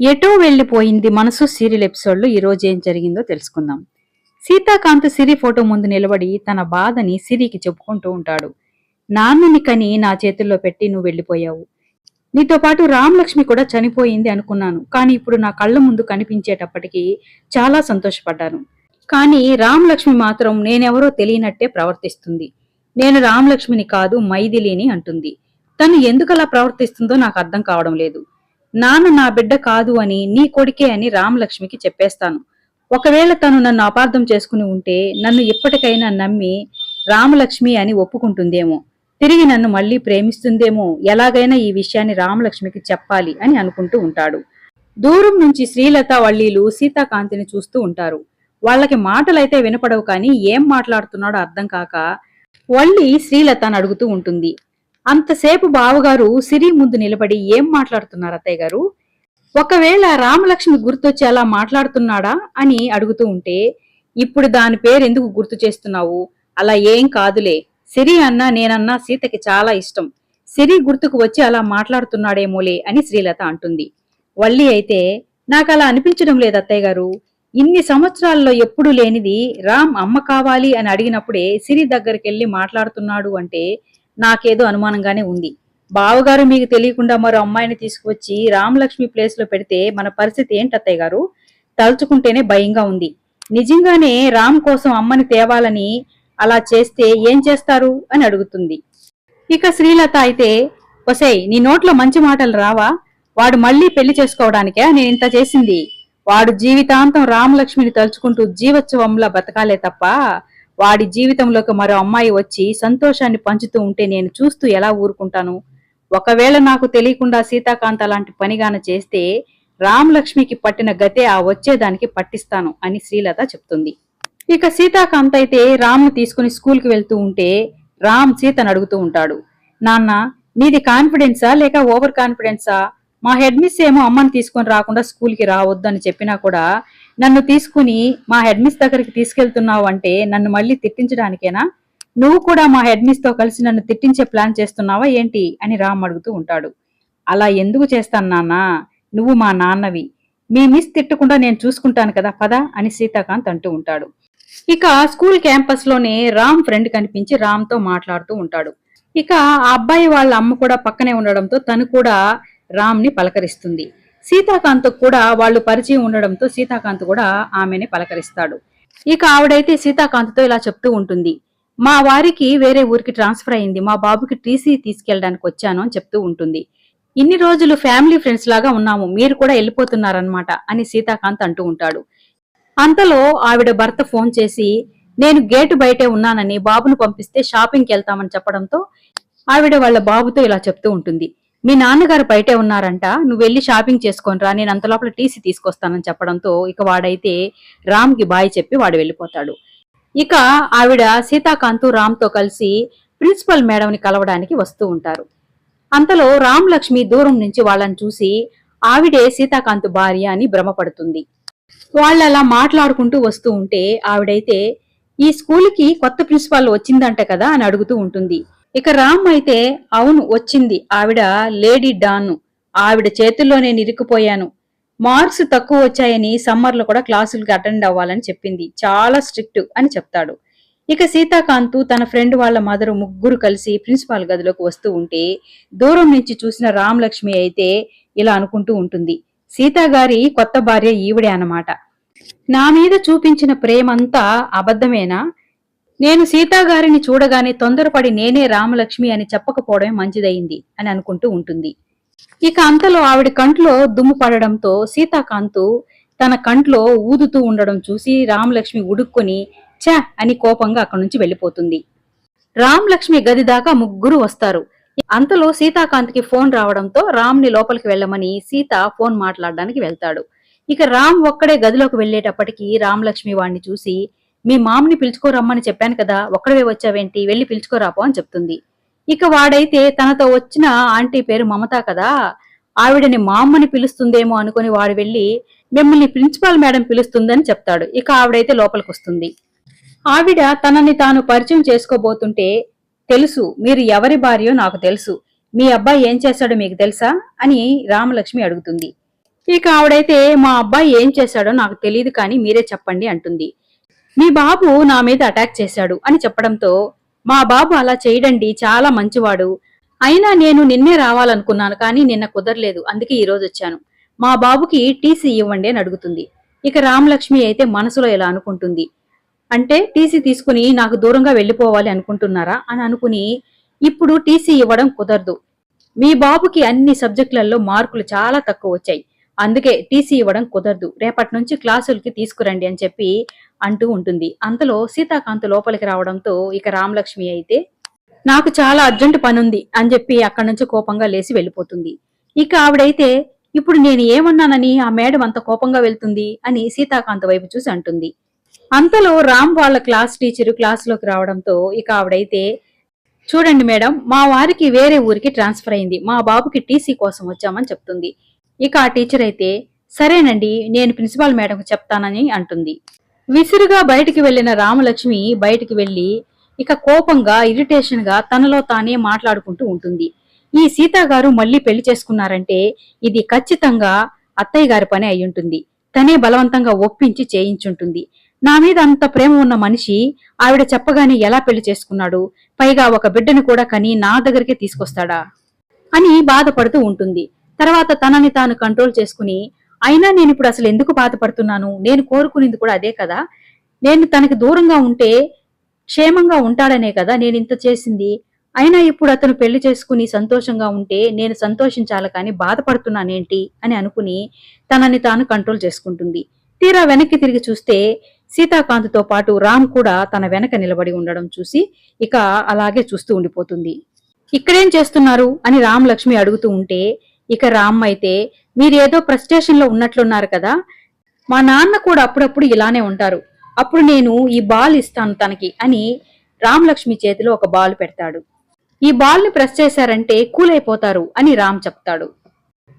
ఎటో వెళ్ళిపోయింది మనసు సీరియల్ ఎపిసోడ్లో ఈరోజు ఏం జరిగిందో తెలుసుకుందాం. సీతాకాంత్ సిరి ఫోటో ముందు నిలబడి తన బాధని సిరికి చెప్పుకుంటూ ఉంటాడు. నాన్నని కని నా చేతుల్లో పెట్టి నువ్వు వెళ్ళిపోయావు. నీతో పాటు రామలక్ష్మి కూడా చనిపోయింది అనుకున్నాను. కానీ ఇప్పుడు నా కళ్ళ ముందు కనిపించేటప్పటికీ చాలా సంతోషపడ్డాను. కానీ రామలక్ష్మి మాత్రం నేనెవరో తెలియనట్టే ప్రవర్తిస్తుంది. నేను రామలక్ష్మిని కాదు మైథిలిని అంటుంది. తను ఎందుకలా ప్రవర్తిస్తుందో నాకు అర్థం కావడం లేదు. నాన్న నా బిడ్డ కాదు అని నీ కొడుకే అని రామలక్ష్మికి చెప్పేస్తాను. ఒకవేళ తను నన్ను అపార్థం చేసుకుని ఉంటే నన్ను ఇప్పటికైనా నమ్మి రామలక్ష్మి అని ఒప్పుకుంటుందేమో. తిరిగి నన్ను మళ్ళీ ప్రేమిస్తుందేమో. ఎలాగైనా ఈ విషయాన్ని రామలక్ష్మికి చెప్పాలి అని అనుకుంటూ ఉంటాడు. దూరం నుంచి శ్రీలత వల్లీలు సీతాకాంతిని చూస్తూ ఉంటారు. వాళ్ళకి మాటలైతే వినపడవు కానీ ఏం మాట్లాడుతున్నాడో అర్థం కాక వల్లి శ్రీలతను అడుగుతూ ఉంటుంది. అంతసేపు బావగారు సిరి ముందు నిలబడి ఏం మాట్లాడుతున్నారు అత్తయ్య గారు? ఒకవేళ రామలక్ష్మి గుర్తొచ్చి అలా మాట్లాడుతున్నాడా అని అడుగుతూ ఉంటే ఇప్పుడు దాని పేరు ఎందుకు గుర్తు చేస్తున్నావు? అలా ఏం కాదులే. సిరి అన్నా నేనన్నా సీతకి చాలా ఇష్టం. సిరి గుర్తుకు వచ్చి అలా మాట్లాడుతున్నాడేమోలే అని శ్రీలత అంటుంది. వల్లి అయితే నాకు అలా అనిపించడం లేదు అత్తయ్య గారు. ఇన్ని సంవత్సరాల్లో ఎప్పుడు లేనిది రామ్ అమ్మ కావాలి అని అడిగినప్పుడే సిరి దగ్గరికి వెళ్ళి మాట్లాడుతున్నాడు అంటే నాకేదో అనుమానంగానే ఉంది. బావగారు మీకు తెలియకుండా మరో అమ్మాయిని తీసుకువచ్చి రామలక్ష్మి ప్లేస్లో పెడితే మన పరిస్థితి ఏంటత్తయ్య గారు? తలుచుకుంటేనే భయంగా ఉంది. నిజంగానే రామ్ కోసం అమ్మని తేవాలని అలా చేస్తే ఏం చేస్తారు అని అడుగుతుంది. ఇక శ్రీలత అయితే ఒసై నీ నోట్లో మంచి మాటలు రావా? వాడు మళ్ళీ పెళ్ళి చేసుకోవడానికే? నేను ఇంత చేసింది. వాడు జీవితాంతం రామలక్ష్మిని తలుచుకుంటూ జీవోత్సవంలా బతకాలే తప్ప వాడి జీవితంలోకి మరో అమ్మాయి వచ్చి సంతోషాన్ని పంచుతూ ఉంటే నేను చూస్తూ ఎలా ఊరుకుంటాను? ఒకవేళ నాకు తెలియకుండా సీతాకాంత లాంటి పనిగాన చేస్తే రామలక్ష్మికి పట్టిన గతే ఆ వచ్చేదానికి పట్టిస్తాను అని శ్రీలత చెప్తుంది. ఇక సీతాకాంత్ అయితే రామ్ను తీసుకుని స్కూల్కి వెళ్తూ ఉంటే రామ్ సీతను అడుగుతూ ఉంటాడు. నాన్న నీది కాన్ఫిడెన్సా లేక ఓవర్ కాన్ఫిడెన్సా? మా హెడ్ మిస్ ఏమో అమ్మని తీసుకొని రాకుండా స్కూల్కి రావద్దు అని చెప్పినా కూడా నన్ను తీసుకుని మా హెడ్ మిస్ దగ్గరికి తీసుకెళ్తున్నావు అంటే నన్ను మళ్ళీ తిట్టించడానికేనా? నువ్వు కూడా మా హెడ్ మిస్తో కలిసి నన్ను తిట్టించే ప్లాన్ చేస్తున్నావా ఏంటి? అని రామ్ అడుగుతూ ఉంటాడు. అలా ఎందుకు చేస్తాను నాన్న? నువ్వు మా నాన్నవి. మీ మిస్ తిట్టకుండా నేను చూసుకుంటాను కదా పద అని సీతాకాంత్ అంటూ ఉంటాడు. ఇక స్కూల్ క్యాంపస్లోనే రామ్ ఫ్రెండ్ కనిపించి రామ్తో మాట్లాడుతూ ఉంటాడు. ఇక ఆ అబ్బాయి వాళ్ళ అమ్మ కూడా పక్కనే ఉండడంతో తను కూడా రామ్ని పలకరిస్తుంది. సీతాకాంత్ కూడా వాళ్ళు పరిచయం ఉండడంతో సీతాకాంత్ కూడా ఆమెని పలకరిస్తాడు. ఇక ఆవిడైతే సీతాకాంత్తో ఇలా చెప్తూ ఉంటుంది. మా వారికి వేరే ఊరికి ట్రాన్స్ఫర్ అయింది. మా బాబుకి టీసీ తీసుకెళ్ళడానికి వచ్చాను అని చెప్తూ ఉంటుంది. ఇన్ని రోజులు ఫ్యామిలీ ఫ్రెండ్స్ లాగా ఉన్నాము. మీరు కూడా వెళ్ళిపోతున్నారనమాట అని సీతాకాంత్ అంటూ ఉంటాడు. అంతలో ఆవిడ భర్త ఫోన్ చేసి నేను గేటు బయటే ఉన్నానని బాబును పంపిస్తే షాపింగ్కి వెళ్తామని చెప్పడంతో ఆవిడ వాళ్ళ బాబుతో ఇలా చెప్తూ ఉంటుంది. మీ నాన్నగారు బయటే ఉన్నారంట నువ్వు వెళ్ళి షాపింగ్ చేసుకొని రా నేను అంత లోపల టీసీ తీసుకొస్తానని చెప్పడంతో ఇక వాడైతే రామ్కి బాయ్ చెప్పి వాడు వెళ్ళిపోతాడు. ఇక ఆవిడ సీతాకాంత్ రామ్తో కలిసి ప్రిన్సిపల్ మేడంని కలవడానికి వస్తూ ఉంటారు. అంతలో రామ్ లక్ష్మి దూరం నుంచి వాళ్ళని చూసి ఆవిడే సీతాకాంత్ భార్య అని భ్రమపడుతుంది. వాళ్ళు అలా మాట్లాడుకుంటూ వస్తూ ఉంటే ఆవిడైతే ఈ స్కూల్కి కొత్త ప్రిన్సిపాల్ వచ్చిందంట కదా అని అడుగుతూ ఉంటుంది. ఇక రామ్ అయితే అవును వచ్చింది. ఆవిడ లేడీ డాన్ ఆవిడ చేతుల్లోనే నిరికిపోయాను. మార్క్స్ తక్కువ వచ్చాయని సమ్మర్లో కూడా క్లాసులకు అటెండ్ అవ్వాలని చెప్పింది. చాలా స్ట్రిక్ట్ అని చెప్తాడు. ఇక సీతాకాంత్ తన ఫ్రెండ్ వాళ్ళ మదరు ముగ్గురు కలిసి ప్రిన్సిపాల్ గదిలోకి వస్తూ ఉంటే దూరం నుంచి చూసిన రామలక్ష్మి అయితే ఇలా అనుకుంటూ ఉంటుంది. సీతాగారి కొత్త భార్య ఈవిడే అన్నమాట. నా మీద చూపించిన ప్రేమంతా అబద్ధమేనా? నేను సీతా గారిని చూడగానే తొందరపడి నేనే రామలక్ష్మి అని చెప్పకపోవడమే మంచిదయింది అని అనుకుంటూ ఉంటుంది. ఇక అంతలో ఆవిడ కంట్లో దుమ్ము పడడంతో సీతాకాంతు తన కంట్లో ఊదుతూ ఉండడం చూసి రామలక్ష్మి ఉడుక్కొని ఛ! అని కోపంగా అక్కడి నుంచి వెళ్ళిపోతుంది. రామలక్ష్మి గది దాకా ముగ్గురు వస్తారు. అంతలో సీతాకాంత్కి ఫోన్ రావడంతో రామ్ని లోపలికి వెళ్ళమని సీత ఫోన్ మాట్లాడడానికి వెళ్తాడు. ఇక రామ్ ఒక్కడే గదిలోకి వెళ్ళేటప్పటికి రామలక్ష్మి వాణ్ణి చూసి మీ మామ్ని పిలుచుకోరమ్మని చెప్పాను కదా ఒక్కడవే వచ్చావేంటి? వెళ్ళి పిలుచుకోరాపో అని చెప్తుంది. ఇక వాడైతే తనతో వచ్చిన ఆంటీ పేరు మమత కదా ఆవిడని మామని పిలుస్తుందేమో అనుకుని వాడు వెళ్ళి మిమ్మల్ని ప్రిన్సిపాల్ మేడం పిలుస్తుందని చెప్తాడు. ఇక ఆవిడైతే లోపలికి వస్తుంది. ఆవిడ తనని తాను పరిచయం చేసుకోబోతుంటే తెలుసు మీరు ఎవరి భార్యో నాకు తెలుసు మీ అబ్బాయి ఏం చేశాడో మీకు తెలుసా? అని రామలక్ష్మి అడుగుతుంది. ఇక ఆవిడైతే మా అబ్బాయి ఏం చేశాడో నాకు తెలియదు కానీ మీరే చెప్పండి అంటుంది. మీ బాబు నా మీద అటాక్ చేశాడు అని చెప్పడంతో మా బాబు అలా చేయడండి చాలా మంచివాడు. అయినా నేను నిన్నే రావాలనుకున్నాను కానీ నిన్న కుదరలేదు అందుకే ఈరోజు వచ్చాను. మా బాబుకి టీసీ ఇవ్వండి అని అడుగుతుంది. ఇక రామలక్ష్మి అయితే మనసులో ఇలా అనుకుంటుంది. అంటే టీసీ తీసుకుని నాకు దూరంగా వెళ్ళిపోవాలి అనుకుంటున్నారా అని అనుకుని ఇప్పుడు టీసీ ఇవ్వడం కుదరదు. మీ బాబుకి అన్ని సబ్జెక్టులలో మార్కులు చాలా తక్కువ వచ్చాయి. అందుకే టీసీ ఇవ్వడం కుదరదు. రేపటి నుంచి క్లాసులకి తీసుకురండి అని చెప్పి అంటూ ఉంటుంది. అంతలో సీతాకాంత్ లోపలికి రావడంతో ఇక రామలక్ష్మి అయితే నాకు చాలా అర్జెంట్ పనుంది అని చెప్పి అక్కడి నుంచి కోపంగా లేచి వెళ్ళిపోతుంది. ఇక ఆవిడైతే ఇప్పుడు నేను ఏమన్నానని ఆ మేడం అంత కోపంగా వెళ్తుంది అని సీతాకాంత్ వైపు చూసి అంటుంది. అంతలో రామ్ వాళ్ళ క్లాస్ టీచర్ క్లాసులోకి రావడంతో ఇక ఆవిడైతే చూడండి మేడం మా వారికి వేరే ఊరికి ట్రాన్స్ఫర్ అయింది. మా బాబుకి టీసీ కోసం వచ్చామని చెప్తుంది. ఇక ఆ టీచర్ అయితే సరేనండి నేను ప్రిన్సిపాల్ మేడంకు చెప్తానని అంటుంది. విసురుగా బయటికి వెళ్ళిన రామలక్ష్మి బయటికి వెళ్ళి ఇక కోపంగా ఇరిటేషన్గా తనలో తానే మాట్లాడుకుంటూ ఉంటుంది. ఈ సీతాగారు గారు మళ్ళీ పెళ్ళి చేసుకున్నారంటే ఇది ఖచ్చితంగా అత్తయ్య గారి పని అయి ఉంటుంది. తనే బలవంతంగా ఒప్పించి చేయించుంటుంది. నా మీద అంత ప్రేమ ఉన్న మనిషి ఆవిడ చెప్పగానే ఎలా పెళ్ళి చేసుకున్నాడు? పైగా ఒక బిడ్డను కూడా కని నా దగ్గరికి తీసుకొస్తాడా? అని బాధపడుతూ ఉంటుంది. తర్వాత తనని తాను కంట్రోల్ చేసుకుని అయినా నేను ఇప్పుడు అసలు ఎందుకు బాధపడుతున్నాను? నేను కోరుకునేది కూడా అదే కదా? నేను తనకి దూరంగా ఉంటే క్షేమంగా ఉంటాడనే కదా నేను ఇంత చేసింది? అయినా ఇప్పుడు అతను పెళ్ళి చేసుకుని సంతోషంగా ఉంటే నేను సంతోషించాలి కానీ బాధపడుతున్నానేంటి? అని అనుకుని తనని తాను కంట్రోల్ చేసుకుంటుంది. తీరా వెనక్కి తిరిగి చూస్తే సీతాకాంత్తో పాటు రామ్ కూడా తన వెనక నిలబడి ఉండడం చూసి ఇక అలాగే చూస్తూ ఉండిపోతుంది. ఇక్కడేం చేస్తున్నారు? అని రామ్ లక్ష్మి అడుగుతూ ఉంటే ఇక రామ్ అయితే మీరేదో ఫ్రస్ట్రేషన్లో ఉన్నట్లున్నారు కదా? మా నాన్న కూడా అప్పుడప్పుడు ఇలానే ఉంటారు. అప్పుడు నేను ఈ బాల్ ఇస్తాను తనకి అని రామలక్ష్మి చేతిలో ఒక బాల్ పెడతాడు. ఈ బాల్ని ప్రెస్ చేశారంటే కూల్ అయిపోతారు అని రామ్ చెప్తాడు.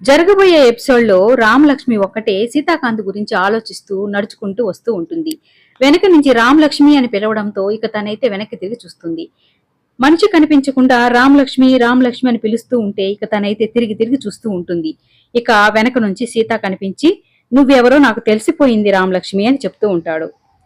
జరగబోయే ఎపిసోడ్లో రామలక్ష్మి ఒక్కటే సీతాకాంత్ గురించి ఆలోచిస్తూ నడుచుకుంటూ వస్తూ ఉంటుంది. వెనక నుంచి రామలక్ష్మి అని పిలవడంతో ఇక తనైతే వెనక్కి తిరిగి చూస్తుంది. మనిషి కనిపించకుండా రామలక్ష్మి రామలక్ష్మి అని పిలుస్తూ ఉంటే ఇక తనైతే తిరిగి తిరిగి చూస్తూ ఉంటుంది. ఇక వెనక నుంచి సీత కనిపించి నువ్వెవరో నాకు తెలిసిపోయింది రామలక్ష్మి అని చెప్తూ ఉంటాడు.